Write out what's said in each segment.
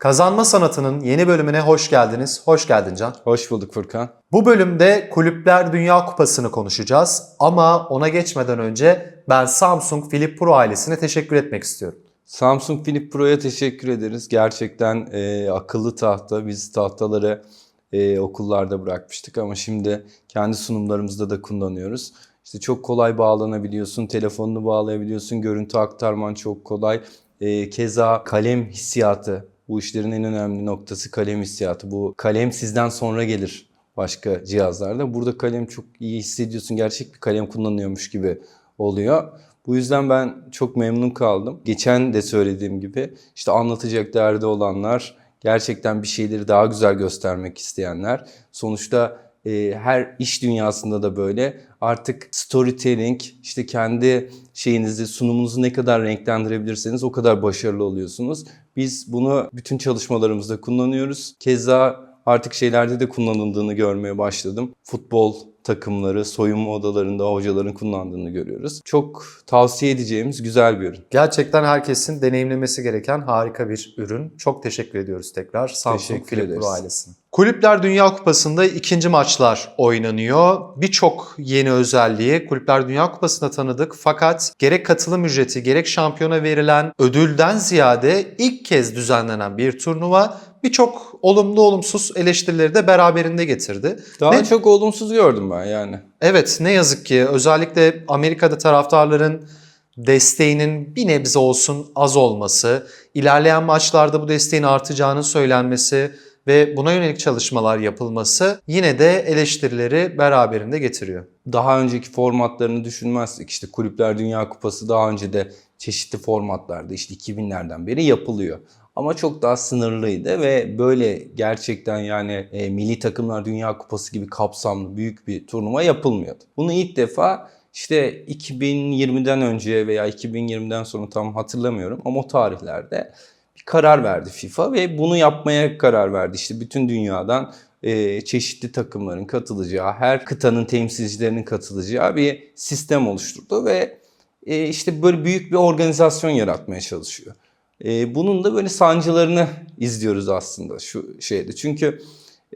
Kazanma Sanatı'nın yeni bölümüne hoş geldiniz. Hoş geldin Can. Hoş bulduk Furkan. Bu bölümde Kulüpler Dünya Kupası'nı konuşacağız. Ama ona geçmeden önce ben Samsung Flip Pro ailesine teşekkür etmek istiyorum. Samsung Flip Pro'ya teşekkür ederiz. Gerçekten e, akıllı tahta. Biz tahtaları e, okullarda bırakmıştık ama şimdi kendi sunumlarımızda da kullanıyoruz. İşte çok kolay bağlanabiliyorsun, telefonunu bağlayabiliyorsun, görüntü aktarman çok kolay. E, keza kalem hissiyatı, bu işlerin en önemli noktası kalem hissiyatı. Bu kalem sizden sonra gelir başka cihazlarda. Burada kalem çok iyi hissediyorsun, gerçek bir kalem kullanıyormuş gibi oluyor. Bu yüzden ben çok memnun kaldım. Geçen de söylediğim gibi işte anlatacak derdi olanlar, gerçekten bir şeyleri daha güzel göstermek isteyenler. Sonuçta e, her iş dünyasında da böyle artık storytelling işte kendi şeyinizi sunumunuzu ne kadar renklendirebilirseniz o kadar başarılı oluyorsunuz. Biz bunu bütün çalışmalarımızda kullanıyoruz. Keza artık şeylerde de kullanıldığını görmeye başladım. Futbol takımları, soyunma odalarında hocaların kullandığını görüyoruz. Çok tavsiye edeceğimiz güzel bir ürün. Gerçekten herkesin deneyimlemesi gereken harika bir ürün. Çok teşekkür ediyoruz tekrar Samsung Teşekkür Flip. Pro ailesine. Kulüpler Dünya Kupası'nda ikinci maçlar oynanıyor. Birçok yeni özelliği Kulüpler Dünya Kupası'nda tanıdık. Fakat gerek katılım ücreti gerek şampiyona verilen ödülden ziyade ilk kez düzenlenen bir turnuva birçok olumlu olumsuz eleştirileri de beraberinde getirdi. Daha Ne- çok olumsuz gördüm ben yani. Evet ne yazık ki özellikle Amerika'da taraftarların desteğinin bir nebze olsun az olması, ilerleyen maçlarda bu desteğin artacağının söylenmesi ve buna yönelik çalışmalar yapılması yine de eleştirileri beraberinde getiriyor. daha önceki formatlarını düşünmezsek işte Kulüpler Dünya Kupası daha önce de çeşitli formatlarda işte 2000'lerden beri yapılıyor. Ama çok daha sınırlıydı ve böyle gerçekten yani e, milli takımlar Dünya Kupası gibi kapsamlı büyük bir turnuva yapılmıyordu. Bunu ilk defa işte 2020'den önce veya 2020'den sonra tam hatırlamıyorum ama o tarihlerde karar verdi FIFA ve bunu yapmaya karar verdi. İşte bütün dünyadan e, çeşitli takımların katılacağı, her kıtanın temsilcilerinin katılacağı bir sistem oluşturdu ve e, işte böyle büyük bir organizasyon yaratmaya çalışıyor. E, bunun da böyle sancılarını izliyoruz aslında şu şeyde. Çünkü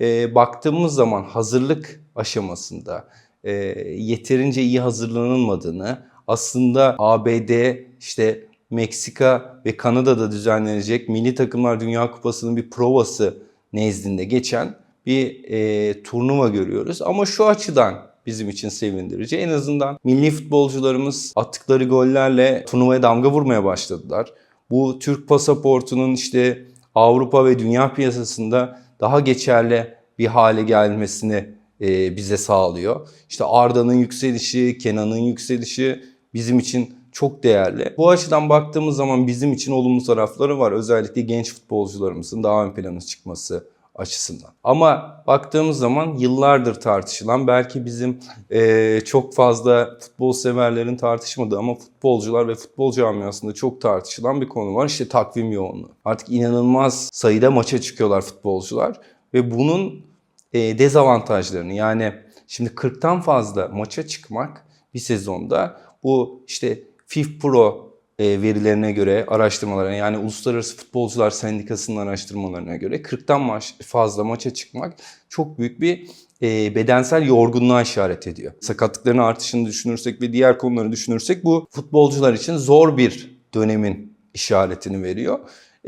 e, baktığımız zaman hazırlık aşamasında e, yeterince iyi hazırlanılmadığını, aslında ABD, işte Meksika ve Kanada'da düzenlenecek Milli Takımlar Dünya Kupası'nın bir provası nezdinde geçen bir e, turnuva görüyoruz. Ama şu açıdan bizim için sevindirici. En azından milli futbolcularımız attıkları gollerle turnuvaya damga vurmaya başladılar. Bu Türk pasaportunun işte Avrupa ve dünya piyasasında daha geçerli bir hale gelmesini e, bize sağlıyor. İşte Arda'nın yükselişi, Kenan'ın yükselişi bizim için çok değerli. Bu açıdan baktığımız zaman bizim için olumlu tarafları var. Özellikle genç futbolcularımızın daha ön plana çıkması açısından. Ama baktığımız zaman yıllardır tartışılan belki bizim e, çok fazla futbol severlerin tartışmadığı ama futbolcular ve futbol camiasında çok tartışılan bir konu var. İşte takvim yoğunluğu. Artık inanılmaz sayıda maça çıkıyorlar futbolcular ve bunun e, dezavantajlarını yani şimdi 40'tan fazla maça çıkmak bir sezonda bu işte FIF Pro e, verilerine göre araştırmalara yani Uluslararası Futbolcular Sendikası'nın araştırmalarına göre 40'tan maç, fazla maça çıkmak çok büyük bir e, bedensel yorgunluğa işaret ediyor. Sakatlıkların artışını düşünürsek ve diğer konuları düşünürsek bu futbolcular için zor bir dönemin işaretini veriyor.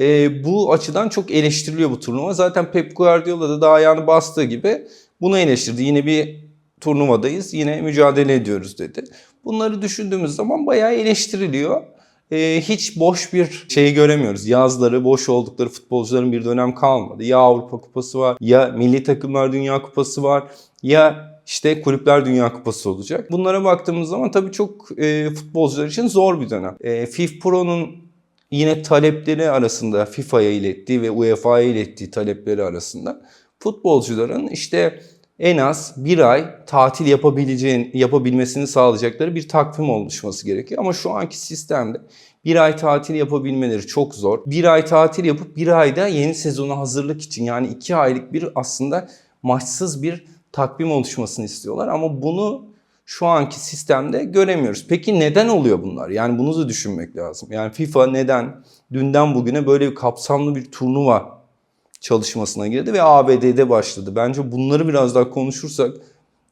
E, bu açıdan çok eleştiriliyor bu turnuva. Zaten Pep Guardiola da daha ayağını bastığı gibi bunu eleştirdi. Yine bir turnuvadayız, yine mücadele ediyoruz dedi. Bunları düşündüğümüz zaman bayağı eleştiriliyor. Ee, hiç boş bir şey göremiyoruz. Yazları boş oldukları futbolcuların bir dönem kalmadı. Ya Avrupa Kupası var, ya Milli Takımlar Dünya Kupası var, ya işte Kulüpler Dünya Kupası olacak. Bunlara baktığımız zaman tabii çok e, futbolcular için zor bir dönem. E, FIF Pro'nun yine talepleri arasında FIFA'ya ilettiği ve UEFA'ya ilettiği talepleri arasında futbolcuların işte en az bir ay tatil yapabileceğin, yapabilmesini sağlayacakları bir takvim oluşması gerekiyor. Ama şu anki sistemde bir ay tatil yapabilmeleri çok zor. Bir ay tatil yapıp bir ayda yeni sezona hazırlık için yani iki aylık bir aslında maçsız bir takvim oluşmasını istiyorlar. Ama bunu şu anki sistemde göremiyoruz. Peki neden oluyor bunlar? Yani bunu da düşünmek lazım. Yani FIFA neden dünden bugüne böyle bir kapsamlı bir turnuva çalışmasına girdi ve ABD'de başladı. Bence bunları biraz daha konuşursak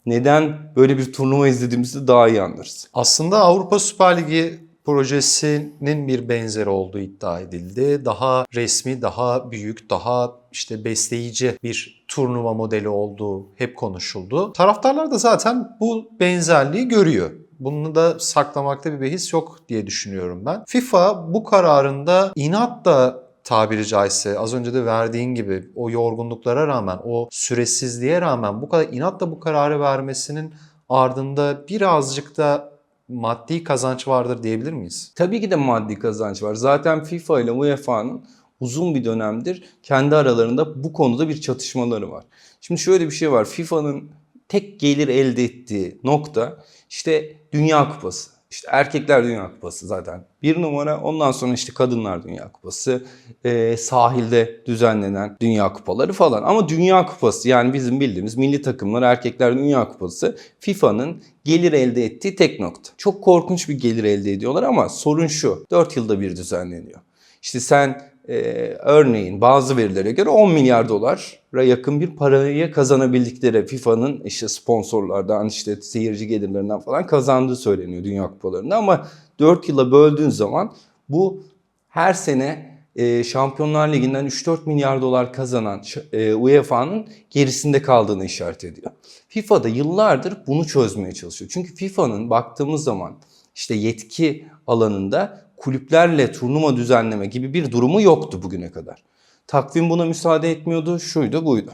neden böyle bir turnuva izlediğimizi daha iyi anlarız. Aslında Avrupa Süper Ligi projesinin bir benzeri olduğu iddia edildi. Daha resmi, daha büyük, daha işte besleyici bir turnuva modeli olduğu hep konuşuldu. Taraftarlar da zaten bu benzerliği görüyor. Bunu da saklamakta bir behis yok diye düşünüyorum ben. FIFA bu kararında inatla tabiri caizse az önce de verdiğin gibi o yorgunluklara rağmen, o süresizliğe rağmen bu kadar inatla bu kararı vermesinin ardında birazcık da maddi kazanç vardır diyebilir miyiz? Tabii ki de maddi kazanç var. Zaten FIFA ile UEFA'nın uzun bir dönemdir kendi aralarında bu konuda bir çatışmaları var. Şimdi şöyle bir şey var. FIFA'nın tek gelir elde ettiği nokta işte Dünya Kupası. İşte Erkekler Dünya Kupası zaten bir numara. Ondan sonra işte Kadınlar Dünya Kupası, e, sahilde düzenlenen Dünya Kupaları falan. Ama Dünya Kupası yani bizim bildiğimiz milli takımlar Erkekler Dünya Kupası FIFA'nın gelir elde ettiği tek nokta. Çok korkunç bir gelir elde ediyorlar ama sorun şu. 4 yılda bir düzenleniyor. İşte sen e, örneğin bazı verilere göre 10 milyar dolara yakın bir parayı kazanabildikleri FIFA'nın işte sponsorlardan işte seyirci gelirlerinden falan kazandığı söyleniyor Dünya Kupalarında ama 4 yıla böldüğün zaman bu her sene e, Şampiyonlar Ligi'nden 3-4 milyar dolar kazanan e, UEFA'nın gerisinde kaldığını işaret ediyor. FIFA da yıllardır bunu çözmeye çalışıyor. Çünkü FIFA'nın baktığımız zaman işte yetki alanında kulüplerle turnuva düzenleme gibi bir durumu yoktu bugüne kadar. Takvim buna müsaade etmiyordu, şuydu buydu.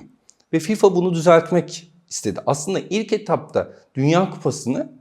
Ve FIFA bunu düzeltmek istedi. Aslında ilk etapta Dünya Kupası'nı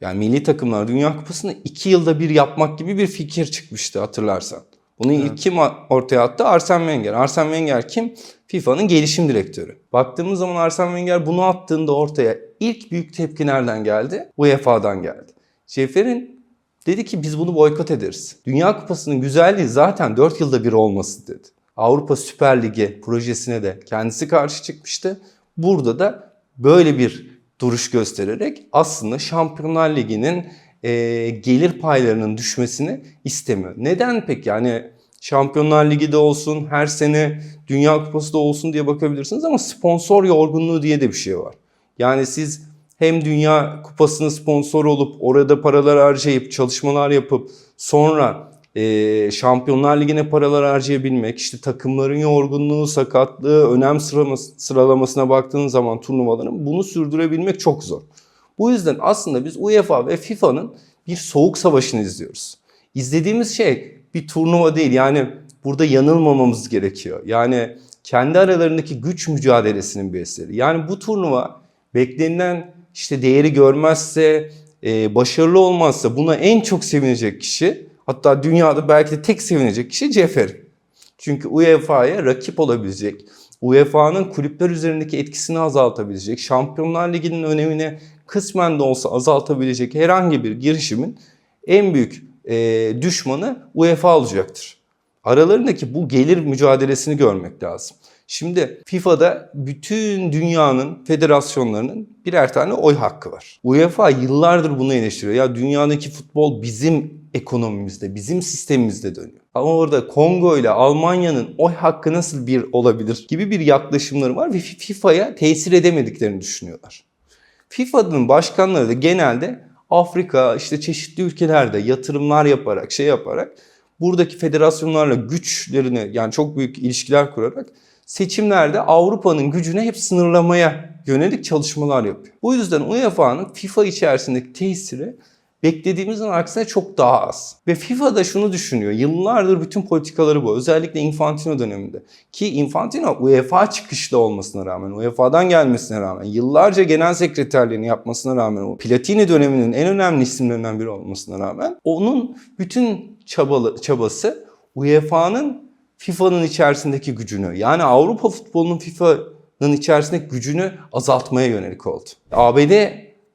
yani milli takımlar Dünya Kupası'nı iki yılda bir yapmak gibi bir fikir çıkmıştı hatırlarsan. Bunu ilk kim ortaya attı? Arsene Wenger. Arsene Wenger kim? FIFA'nın gelişim direktörü. Baktığımız zaman Arsene Wenger bunu attığında ortaya ilk büyük tepki nereden geldi? UEFA'dan geldi. Şefer'in dedi ki biz bunu boykot ederiz. Dünya Kupası'nın güzelliği zaten 4 yılda bir olması dedi. Avrupa Süper Ligi projesine de kendisi karşı çıkmıştı. Burada da böyle bir duruş göstererek aslında Şampiyonlar Ligi'nin e, gelir paylarının düşmesini istemiyor. Neden peki? Yani Şampiyonlar Ligi'de olsun, her sene Dünya Kupası da olsun diye bakabilirsiniz ama sponsor yorgunluğu diye de bir şey var. Yani siz hem Dünya Kupası'nın sponsor olup orada paralar harcayıp çalışmalar yapıp sonra e, Şampiyonlar Ligi'ne paralar harcayabilmek, işte takımların yorgunluğu, sakatlığı, önem sıraması, sıralamasına baktığınız zaman turnuvaların bunu sürdürebilmek çok zor. Bu yüzden aslında biz UEFA ve FIFA'nın bir soğuk savaşını izliyoruz. İzlediğimiz şey bir turnuva değil yani burada yanılmamamız gerekiyor. Yani kendi aralarındaki güç mücadelesinin bir eseri. Yani bu turnuva beklenilen işte değeri görmezse, e, başarılı olmazsa buna en çok sevinecek kişi hatta dünyada belki de tek sevinecek kişi Cefer. Çünkü UEFA'ya rakip olabilecek, UEFA'nın kulüpler üzerindeki etkisini azaltabilecek, Şampiyonlar Ligi'nin önemini kısmen de olsa azaltabilecek herhangi bir girişimin en büyük e, düşmanı UEFA olacaktır. Aralarındaki bu gelir mücadelesini görmek lazım. Şimdi FIFA'da bütün dünyanın federasyonlarının birer tane oy hakkı var. UEFA yıllardır bunu eleştiriyor. Ya dünyadaki futbol bizim ekonomimizde, bizim sistemimizde dönüyor. Ama orada Kongo ile Almanya'nın oy hakkı nasıl bir olabilir gibi bir yaklaşımları var ve FIFA'ya tesir edemediklerini düşünüyorlar. FIFA'nın başkanları da genelde Afrika işte çeşitli ülkelerde yatırımlar yaparak şey yaparak buradaki federasyonlarla güçlerini yani çok büyük ilişkiler kurarak seçimlerde Avrupa'nın gücüne hep sınırlamaya yönelik çalışmalar yapıyor. Bu yüzden UEFA'nın FIFA içerisindeki tesiri beklediğimizin aksine çok daha az. Ve FIFA da şunu düşünüyor. Yıllardır bütün politikaları bu. Özellikle Infantino döneminde. Ki Infantino UEFA çıkışlı olmasına rağmen, UEFA'dan gelmesine rağmen, yıllarca genel sekreterliğini yapmasına rağmen, o Platini döneminin en önemli isimlerinden biri olmasına rağmen onun bütün çabalı, çabası UEFA'nın FIFA'nın içerisindeki gücünü yani Avrupa futbolunun FIFA'nın içerisindeki gücünü azaltmaya yönelik oldu. ABD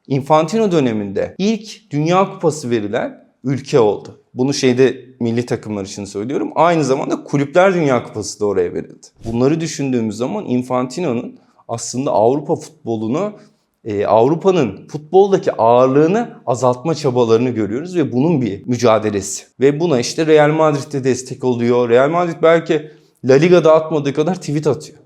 Infantino döneminde ilk Dünya Kupası verilen ülke oldu. Bunu şeyde milli takımlar için söylüyorum. Aynı zamanda Kulüpler Dünya Kupası da oraya verildi. Bunları düşündüğümüz zaman Infantino'nun aslında Avrupa futbolunu e, Avrupa'nın futboldaki ağırlığını azaltma çabalarını görüyoruz ve bunun bir mücadelesi. Ve buna işte Real Madrid'de destek oluyor. Real Madrid belki La Liga'da atmadığı kadar tweet atıyor.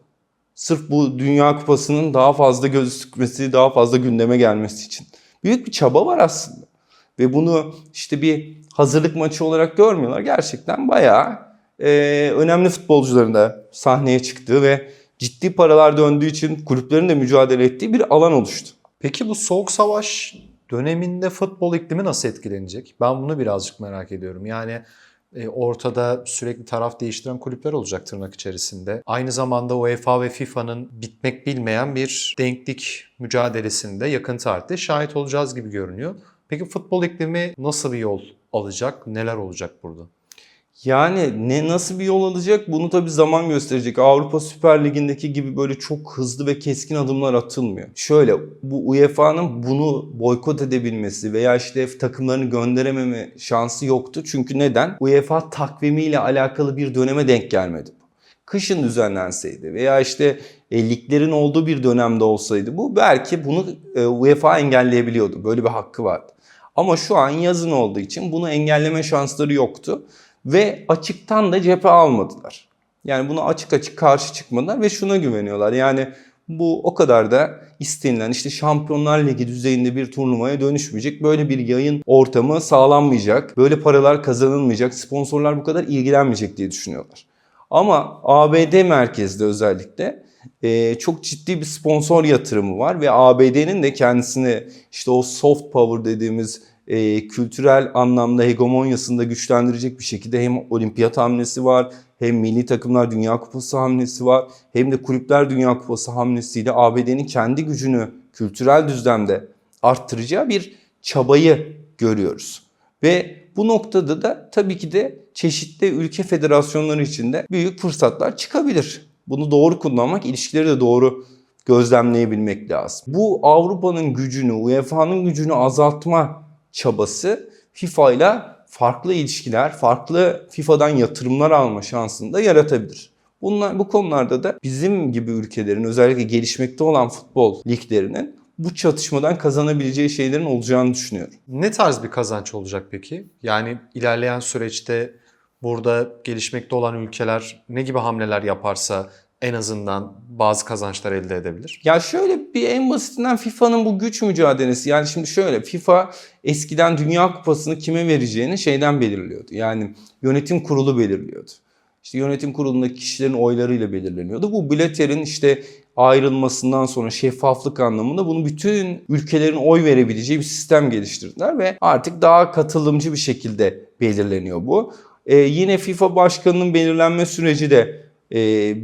Sırf bu Dünya Kupası'nın daha fazla gözükmesi, daha fazla gündeme gelmesi için. Büyük bir çaba var aslında. Ve bunu işte bir hazırlık maçı olarak görmüyorlar. Gerçekten bayağı e, önemli futbolcuların da sahneye çıktığı ve ciddi paralar döndüğü için kulüplerin de mücadele ettiği bir alan oluştu. Peki bu soğuk savaş döneminde futbol iklimi nasıl etkilenecek? Ben bunu birazcık merak ediyorum. Yani e, ortada sürekli taraf değiştiren kulüpler olacak tırnak içerisinde. Aynı zamanda UEFA ve FIFA'nın bitmek bilmeyen bir denklik mücadelesinde yakın tarihte şahit olacağız gibi görünüyor. Peki futbol iklimi nasıl bir yol alacak? Neler olacak burada? Yani ne nasıl bir yol alacak bunu tabii zaman gösterecek. Avrupa Süper Ligi'ndeki gibi böyle çok hızlı ve keskin adımlar atılmıyor. Şöyle bu UEFA'nın bunu boykot edebilmesi veya işte takımlarını gönderememe şansı yoktu. Çünkü neden? UEFA takvimiyle alakalı bir döneme denk gelmedi. Kışın düzenlenseydi veya işte e, liglerin olduğu bir dönemde olsaydı bu belki bunu e, UEFA engelleyebiliyordu. Böyle bir hakkı vardı. Ama şu an yazın olduğu için bunu engelleme şansları yoktu ve açıktan da cephe almadılar. Yani buna açık açık karşı çıkmadılar ve şuna güveniyorlar. Yani bu o kadar da istenilen işte Şampiyonlar Ligi düzeyinde bir turnuvaya dönüşmeyecek. Böyle bir yayın ortamı sağlanmayacak. Böyle paralar kazanılmayacak. Sponsorlar bu kadar ilgilenmeyecek diye düşünüyorlar. Ama ABD merkezde özellikle e, çok ciddi bir sponsor yatırımı var ve ABD'nin de kendisini işte o soft power dediğimiz e, kültürel anlamda hegemonyasını da güçlendirecek bir şekilde hem olimpiyat hamlesi var hem milli takımlar dünya kupası hamlesi var hem de kulüpler dünya kupası hamlesiyle ABD'nin kendi gücünü kültürel düzlemde arttıracağı bir çabayı görüyoruz. Ve bu noktada da tabii ki de çeşitli ülke federasyonları içinde büyük fırsatlar çıkabilir. Bunu doğru kullanmak, ilişkileri de doğru gözlemleyebilmek lazım. Bu Avrupa'nın gücünü, UEFA'nın gücünü azaltma çabası FIFA ile farklı ilişkiler, farklı FIFA'dan yatırımlar alma şansını da yaratabilir. Bunlar, bu konularda da bizim gibi ülkelerin özellikle gelişmekte olan futbol liglerinin bu çatışmadan kazanabileceği şeylerin olacağını düşünüyorum. Ne tarz bir kazanç olacak peki? Yani ilerleyen süreçte burada gelişmekte olan ülkeler ne gibi hamleler yaparsa en azından bazı kazançlar elde edebilir? Ya şöyle bir en basitinden FIFA'nın bu güç mücadelesi. Yani şimdi şöyle FIFA eskiden Dünya Kupası'nı kime vereceğini şeyden belirliyordu. Yani yönetim kurulu belirliyordu. İşte yönetim kurulundaki kişilerin oylarıyla belirleniyordu. Bu Blatter'in işte ayrılmasından sonra şeffaflık anlamında bunu bütün ülkelerin oy verebileceği bir sistem geliştirdiler ve artık daha katılımcı bir şekilde belirleniyor bu. Ee, yine FIFA başkanının belirlenme süreci de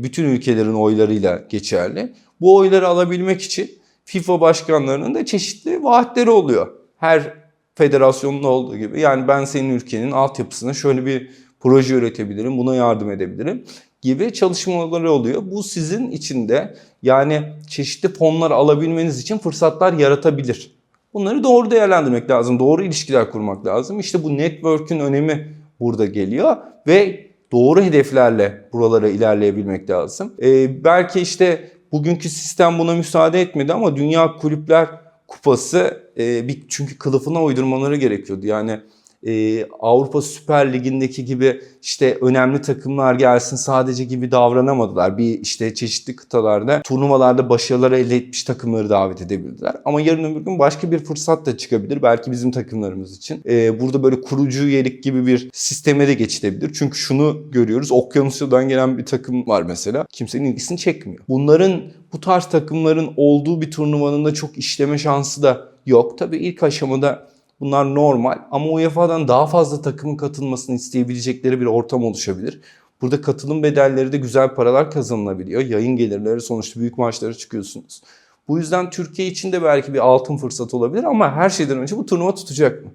bütün ülkelerin oylarıyla geçerli. Bu oyları alabilmek için FIFA başkanlarının da çeşitli vaatleri oluyor. Her federasyonda olduğu gibi. Yani ben senin ülkenin altyapısına şöyle bir proje üretebilirim, buna yardım edebilirim gibi çalışmaları oluyor. Bu sizin içinde yani çeşitli fonlar alabilmeniz için fırsatlar yaratabilir. Bunları doğru değerlendirmek lazım, doğru ilişkiler kurmak lazım. İşte bu network'ün önemi burada geliyor ve doğru hedeflerle buralara ilerleyebilmek lazım. Ee, belki işte bugünkü sistem buna müsaade etmedi ama Dünya Kulüpler Kupası e, bir çünkü kılıfına uydurmaları gerekiyordu. Yani e, Avrupa Süper Ligi'ndeki gibi işte önemli takımlar gelsin sadece gibi davranamadılar. Bir işte çeşitli kıtalarda turnuvalarda başarılar elde etmiş takımları davet edebildiler. Ama yarın öbür gün başka bir fırsat da çıkabilir. Belki bizim takımlarımız için. E, burada böyle kurucu üyelik gibi bir sisteme de geçilebilir. Çünkü şunu görüyoruz. Okyanusya'dan gelen bir takım var mesela. Kimsenin ilgisini çekmiyor. Bunların bu tarz takımların olduğu bir turnuvanın da çok işleme şansı da yok. Tabii ilk aşamada Bunlar normal ama UEFA'dan daha fazla takımın katılmasını isteyebilecekleri bir ortam oluşabilir. Burada katılım bedelleri de güzel paralar kazanılabiliyor. Yayın gelirleri sonuçta büyük maçlara çıkıyorsunuz. Bu yüzden Türkiye için de belki bir altın fırsat olabilir ama her şeyden önce bu turnuva tutacak mı?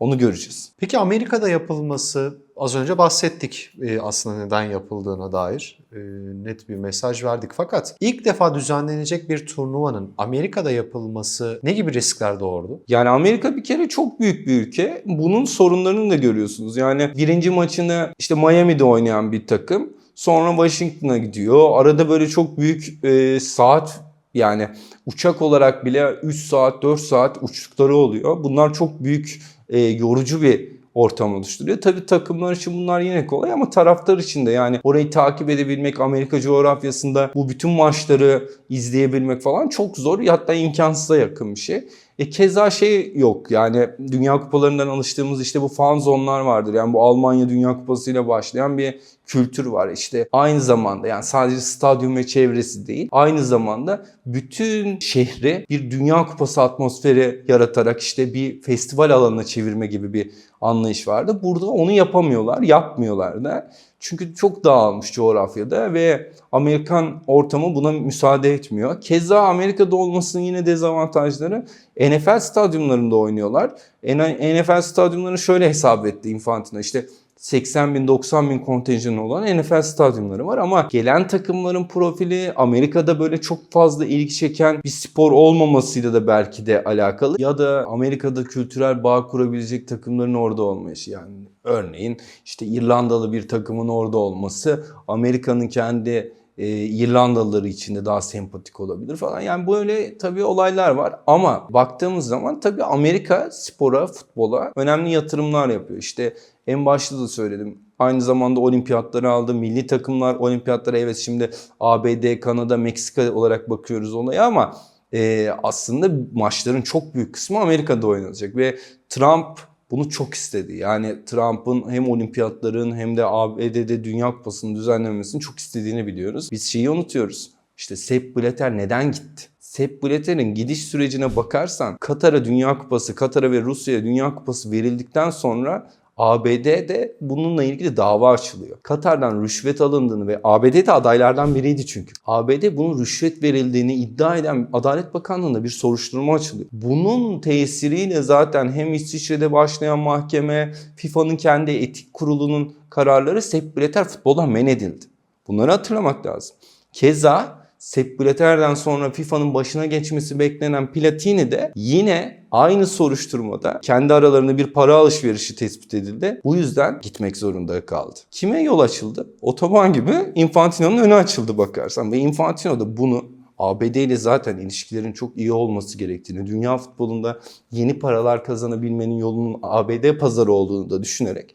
Onu göreceğiz. Peki Amerika'da yapılması az önce bahsettik e, aslında neden yapıldığına dair e, net bir mesaj verdik. Fakat ilk defa düzenlenecek bir turnuvanın Amerika'da yapılması ne gibi riskler doğurdu? Yani Amerika bir kere çok büyük bir ülke. Bunun sorunlarını da görüyorsunuz. Yani birinci maçını işte Miami'de oynayan bir takım. Sonra Washington'a gidiyor. Arada böyle çok büyük e, saat yani uçak olarak bile 3 saat 4 saat uçtukları oluyor. Bunlar çok büyük e, yorucu bir ortam oluşturuyor. Tabii takımlar için bunlar yine kolay ama taraftar için de yani orayı takip edebilmek, Amerika coğrafyasında bu bütün maçları izleyebilmek falan çok zor. Hatta imkansıza yakın bir şey. E keza şey yok yani Dünya Kupalarından alıştığımız işte bu fan zonlar vardır. Yani bu Almanya Dünya Kupası ile başlayan bir kültür var. İşte aynı zamanda yani sadece stadyum ve çevresi değil aynı zamanda bütün şehri bir Dünya Kupası atmosferi yaratarak işte bir festival alanına çevirme gibi bir anlayış vardı. Burada onu yapamıyorlar, yapmıyorlar da. Çünkü çok dağılmış coğrafyada ve Amerikan ortamı buna müsaade etmiyor. Keza Amerika'da olmasının yine dezavantajları NFL stadyumlarında oynuyorlar. NFL stadyumlarını şöyle hesap etti Infantino. İşte 80 bin 90 bin kontenjanı olan NFL stadyumları var ama gelen takımların profili Amerika'da böyle çok fazla ilgi çeken bir spor olmamasıyla da belki de alakalı ya da Amerika'da kültürel bağ kurabilecek takımların orada olmayışı yani örneğin işte İrlandalı bir takımın orada olması Amerika'nın kendi e, İrlandalıları için de daha sempatik olabilir falan. Yani böyle tabii olaylar var ama baktığımız zaman tabii Amerika spora, futbola önemli yatırımlar yapıyor. İşte en başta da söyledim. Aynı zamanda olimpiyatları aldı. Milli takımlar olimpiyatlara evet şimdi ABD, Kanada, Meksika olarak bakıyoruz olaya ama e, aslında maçların çok büyük kısmı Amerika'da oynanacak ve Trump bunu çok istedi. Yani Trump'ın hem olimpiyatların hem de ABD'de Dünya Kupası'nın düzenlenmesini çok istediğini biliyoruz. Biz şeyi unutuyoruz. İşte Sepp Blatter neden gitti? Sepp Blatter'in gidiş sürecine bakarsan Katar'a Dünya Kupası, Katar'a ve Rusya'ya Dünya Kupası verildikten sonra ABD'de bununla ilgili dava açılıyor. Katar'dan rüşvet alındığını ve ABD'de adaylardan biriydi çünkü. ABD bunun rüşvet verildiğini iddia eden Adalet Bakanlığı'nda bir soruşturma açılıyor. Bunun tesiriyle zaten hem İsviçre'de başlayan mahkeme, FIFA'nın kendi etik kurulunun kararları Sepp Blatter futboldan men edildi. Bunları hatırlamak lazım. Keza Sepp Blatter'den sonra FIFA'nın başına geçmesi beklenen Platini de yine aynı soruşturmada kendi aralarında bir para alışverişi tespit edildi. Bu yüzden gitmek zorunda kaldı. Kime yol açıldı? Otoban gibi Infantino'nun önü açıldı bakarsan ve Infantino da bunu ABD ile zaten ilişkilerin çok iyi olması gerektiğini, dünya futbolunda yeni paralar kazanabilmenin yolunun ABD pazarı olduğunu da düşünerek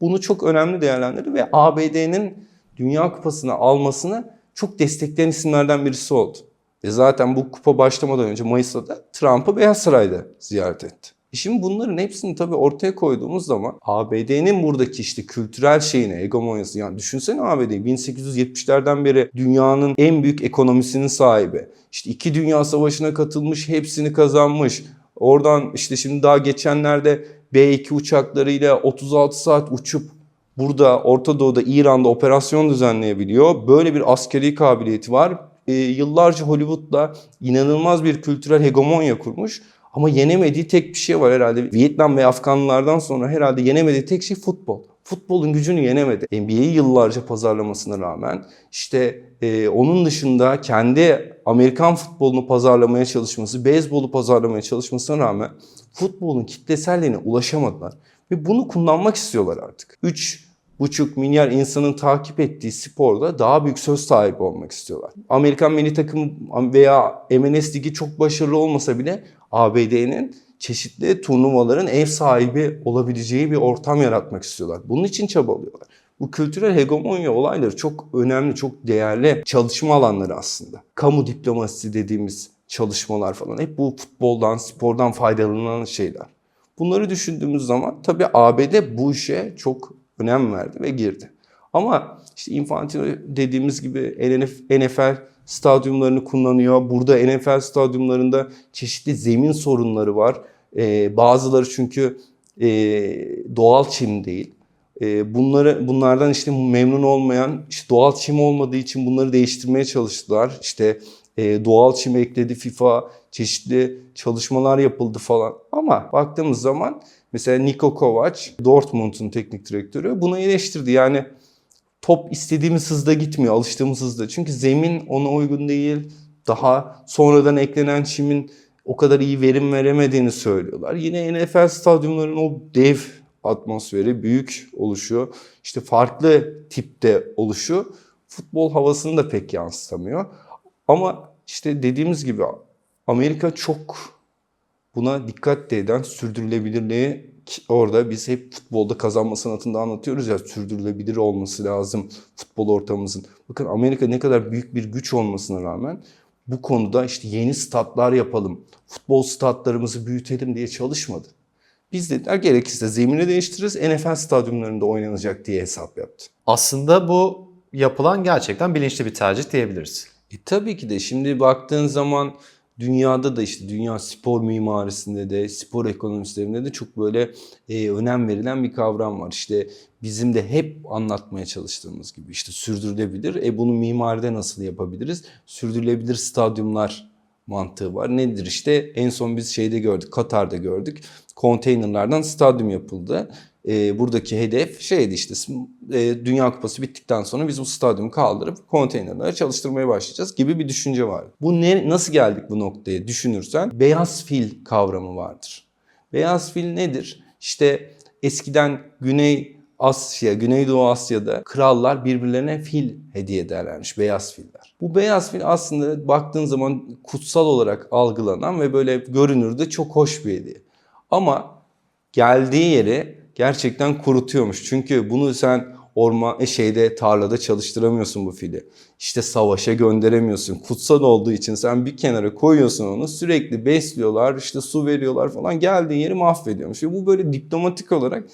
bunu çok önemli değerlendirdi ve ABD'nin Dünya Kupası'nı almasını çok destekleyen isimlerden birisi oldu. Ve zaten bu kupa başlamadan önce Mayıs'ta da Trump'ı Beyaz Saray'da ziyaret etti. E şimdi bunların hepsini tabii ortaya koyduğumuz zaman ABD'nin buradaki işte kültürel şeyine, egomonyası yani düşünsene ABD 1870'lerden beri dünyanın en büyük ekonomisinin sahibi. İşte iki dünya savaşına katılmış, hepsini kazanmış. Oradan işte şimdi daha geçenlerde B-2 uçaklarıyla 36 saat uçup burada Orta Doğu'da İran'da operasyon düzenleyebiliyor. Böyle bir askeri kabiliyeti var. E, yıllarca Hollywood'da inanılmaz bir kültürel hegemonya kurmuş. Ama yenemediği tek bir şey var herhalde. Vietnam ve Afganlardan sonra herhalde yenemediği tek şey futbol. Futbolun gücünü yenemedi. NBA'yi yıllarca pazarlamasına rağmen işte e, onun dışında kendi Amerikan futbolunu pazarlamaya çalışması, beyzbolu pazarlamaya çalışmasına rağmen futbolun kitleselliğine ulaşamadılar. Ve bunu kullanmak istiyorlar artık. 3 buçuk milyar insanın takip ettiği sporda daha büyük söz sahibi olmak istiyorlar. Amerikan milli takım veya MLS ligi çok başarılı olmasa bile ABD'nin çeşitli turnuvaların ev sahibi olabileceği bir ortam yaratmak istiyorlar. Bunun için çabalıyorlar. Bu kültürel hegemonya olayları çok önemli, çok değerli çalışma alanları aslında. Kamu diplomasisi dediğimiz çalışmalar falan hep bu futboldan, spordan faydalanan şeyler. Bunları düşündüğümüz zaman tabii ABD bu işe çok önem verdi ve girdi. Ama işte Infantino dediğimiz gibi NFL stadyumlarını kullanıyor. Burada NFL stadyumlarında çeşitli zemin sorunları var. Ee, bazıları çünkü e, doğal çim değil. E, bunları bunlardan işte memnun olmayan, işte doğal çim olmadığı için bunları değiştirmeye çalıştılar. İşte e, doğal çim ekledi FIFA, çeşitli çalışmalar yapıldı falan. Ama baktığımız zaman mesela Niko Kovac, Dortmund'un teknik direktörü bunu eleştirdi. Yani top istediğimiz hızda gitmiyor, alıştığımız hızda. Çünkü zemin ona uygun değil. Daha sonradan eklenen çimin o kadar iyi verim veremediğini söylüyorlar. Yine NFL stadyumlarının o dev atmosferi, büyük oluşuyor. İşte farklı tipte oluşu futbol havasını da pek yansıtamıyor. Ama işte dediğimiz gibi Amerika çok buna dikkat de eden, sürdürülebilirliği Orada biz hep futbolda kazanma sanatında anlatıyoruz ya sürdürülebilir olması lazım futbol ortamımızın. Bakın Amerika ne kadar büyük bir güç olmasına rağmen bu konuda işte yeni statlar yapalım, futbol statlarımızı büyütelim diye çalışmadı. Biz dediler gerekirse zemini değiştiririz, NFL stadyumlarında oynanacak diye hesap yaptı. Aslında bu yapılan gerçekten bilinçli bir tercih diyebiliriz. E tabii ki de şimdi baktığın zaman dünyada da işte dünya spor mimarisinde de spor ekonomistlerinde de çok böyle e, önem verilen bir kavram var. İşte bizim de hep anlatmaya çalıştığımız gibi işte sürdürülebilir. E bunu mimaride nasıl yapabiliriz? Sürdürülebilir stadyumlar mantığı var. Nedir işte en son biz şeyde gördük Katar'da gördük. Konteynerlardan stadyum yapıldı. E, buradaki hedef şeydi işte e, Dünya Kupası bittikten sonra biz bu stadyumu kaldırıp konteynerlere çalıştırmaya başlayacağız gibi bir düşünce var. Bu ne nasıl geldik bu noktaya düşünürsen beyaz fil kavramı vardır. Beyaz fil nedir? İşte eskiden Güney Asya, Güneydoğu Asya'da krallar birbirlerine fil hediye ederlermiş, beyaz filler. Bu beyaz fil aslında baktığın zaman kutsal olarak algılanan ve böyle görünürde çok hoş bir hediye. Ama geldiği yeri gerçekten kurutuyormuş. Çünkü bunu sen orman e, şeyde tarlada çalıştıramıyorsun bu fili. İşte savaşa gönderemiyorsun. Kutsal olduğu için sen bir kenara koyuyorsun onu. Sürekli besliyorlar, işte su veriyorlar falan. Geldiği yeri mahvediyormuş. Ve bu böyle diplomatik olarak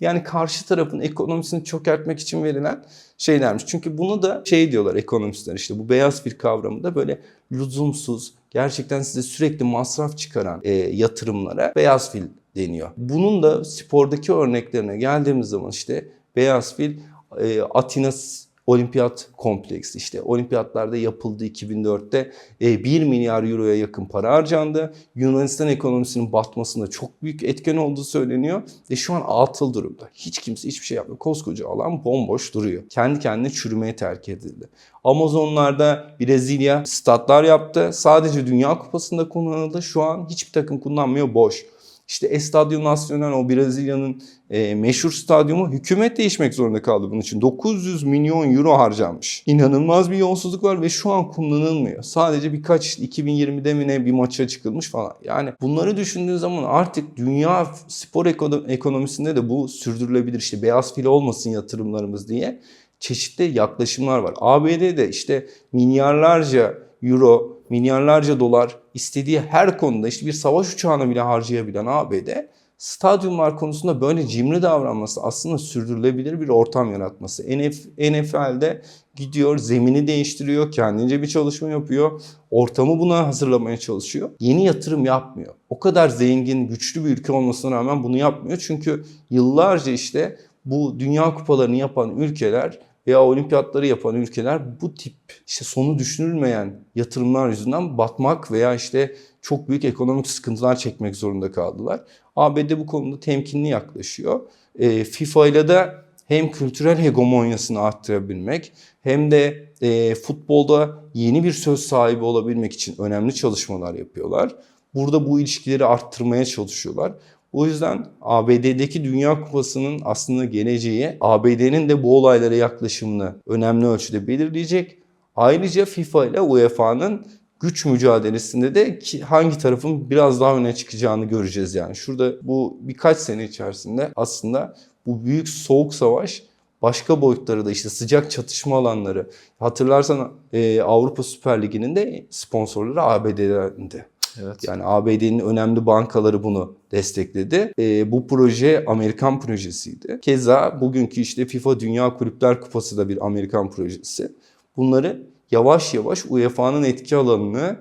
yani karşı tarafın ekonomisini çökertmek için verilen şeylermiş. Çünkü bunu da şey diyorlar ekonomistler işte bu beyaz bir kavramı da böyle lüzumsuz, gerçekten size sürekli masraf çıkaran e, yatırımlara beyaz fil deniyor. Bunun da spordaki örneklerine geldiğimiz zaman işte beyaz fil e, Atina Olimpiyat kompleksi işte olimpiyatlarda yapıldı 2004'te e, 1 milyar euroya yakın para harcandı. Yunanistan ekonomisinin batmasında çok büyük etken olduğu söyleniyor ve şu an atıl durumda. Hiç kimse hiçbir şey yapmıyor. Koskoca alan bomboş duruyor. Kendi kendine çürümeye terk edildi. Amazonlarda Brezilya statlar yaptı. Sadece Dünya Kupası'nda kullanıldı. Şu an hiçbir takım kullanmıyor boş. İşte Estadio Nacional o Brezilya'nın e, meşhur stadyumu hükümet değişmek zorunda kaldı bunun için. 900 milyon euro harcanmış. İnanılmaz bir yolsuzluk var ve şu an kullanılmıyor. Sadece birkaç işte 2020'de mi ne bir maça çıkılmış falan. Yani bunları düşündüğün zaman artık dünya spor ekonomisinde de bu sürdürülebilir. İşte beyaz fil olmasın yatırımlarımız diye çeşitli yaklaşımlar var. ABD'de işte milyarlarca euro, milyarlarca dolar istediği her konuda işte bir savaş uçağını bile harcayabilen ABD stadyumlar konusunda böyle cimri davranması aslında sürdürülebilir bir ortam yaratması. NF, NFL'de gidiyor zemini değiştiriyor, kendince bir çalışma yapıyor, ortamı buna hazırlamaya çalışıyor. Yeni yatırım yapmıyor. O kadar zengin, güçlü bir ülke olmasına rağmen bunu yapmıyor. Çünkü yıllarca işte bu dünya kupalarını yapan ülkeler veya olimpiyatları yapan ülkeler bu tip işte sonu düşünülmeyen yatırımlar yüzünden batmak veya işte çok büyük ekonomik sıkıntılar çekmek zorunda kaldılar. ABD bu konuda temkinli yaklaşıyor. E, FIFA ile de hem kültürel hegemonyasını arttırabilmek hem de e, futbolda yeni bir söz sahibi olabilmek için önemli çalışmalar yapıyorlar. Burada bu ilişkileri arttırmaya çalışıyorlar. O yüzden ABD'deki Dünya Kupası'nın aslında geleceği ABD'nin de bu olaylara yaklaşımını önemli ölçüde belirleyecek. Ayrıca FIFA ile UEFA'nın güç mücadelesinde de hangi tarafın biraz daha öne çıkacağını göreceğiz yani. Şurada bu birkaç sene içerisinde aslında bu büyük soğuk savaş başka boyutları da işte sıcak çatışma alanları. Hatırlarsan e, Avrupa Süper Ligi'nin de sponsorları ABD'dendi. Evet. Yani ABD'nin önemli bankaları bunu destekledi. E, bu proje Amerikan projesiydi. Keza bugünkü işte FIFA Dünya Kulüpler Kupası da bir Amerikan projesi. Bunları yavaş yavaş UEFA'nın etki alanını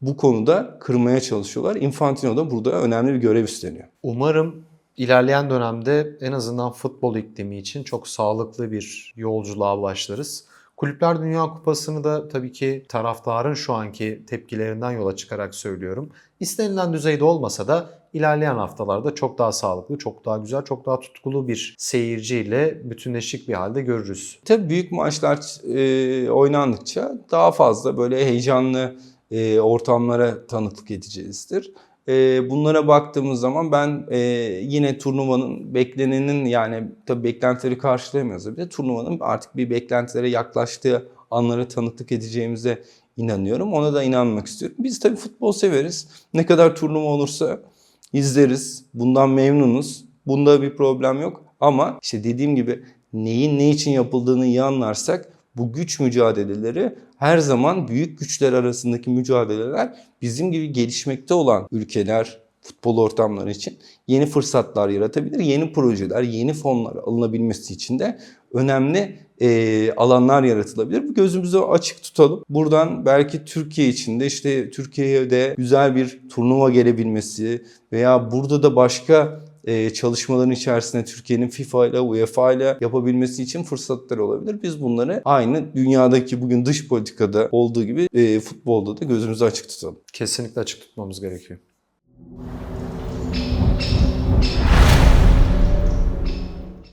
bu konuda kırmaya çalışıyorlar. Infantino da burada önemli bir görev üstleniyor. Umarım ilerleyen dönemde en azından futbol iklimi için çok sağlıklı bir yolculuğa başlarız. Kulüpler Dünya Kupası'nı da tabii ki taraftarın şu anki tepkilerinden yola çıkarak söylüyorum. İstenilen düzeyde olmasa da ilerleyen haftalarda çok daha sağlıklı, çok daha güzel, çok daha tutkulu bir seyirciyle bütünleşik bir halde görürüz. Tabii büyük maçlar e, oynandıkça daha fazla böyle heyecanlı e, ortamlara tanıklık edeceğizdir. E, bunlara baktığımız zaman ben e, yine turnuvanın beklenenin yani tabii beklentileri karşılayamıyoruz. Bir de turnuvanın artık bir beklentilere yaklaştığı anlara tanıklık edeceğimize inanıyorum. Ona da inanmak istiyorum. Biz tabii futbol severiz. Ne kadar turnuva olursa izleriz. Bundan memnunuz. Bunda bir problem yok. Ama işte dediğim gibi neyin ne için yapıldığını iyi anlarsak bu güç mücadeleleri her zaman büyük güçler arasındaki mücadeleler bizim gibi gelişmekte olan ülkeler, futbol ortamları için yeni fırsatlar yaratabilir. Yeni projeler, yeni fonlar alınabilmesi için de önemli e, alanlar yaratılabilir. Bu gözümüzü açık tutalım. Buradan belki Türkiye içinde işte Türkiye'de güzel bir turnuva gelebilmesi veya burada da başka e, çalışmaların içerisinde Türkiye'nin FIFA ile UEFA ile yapabilmesi için fırsatlar olabilir. Biz bunları aynı dünyadaki bugün dış politikada olduğu gibi e, futbolda da gözümüzü açık tutalım. Kesinlikle açık tutmamız gerekiyor.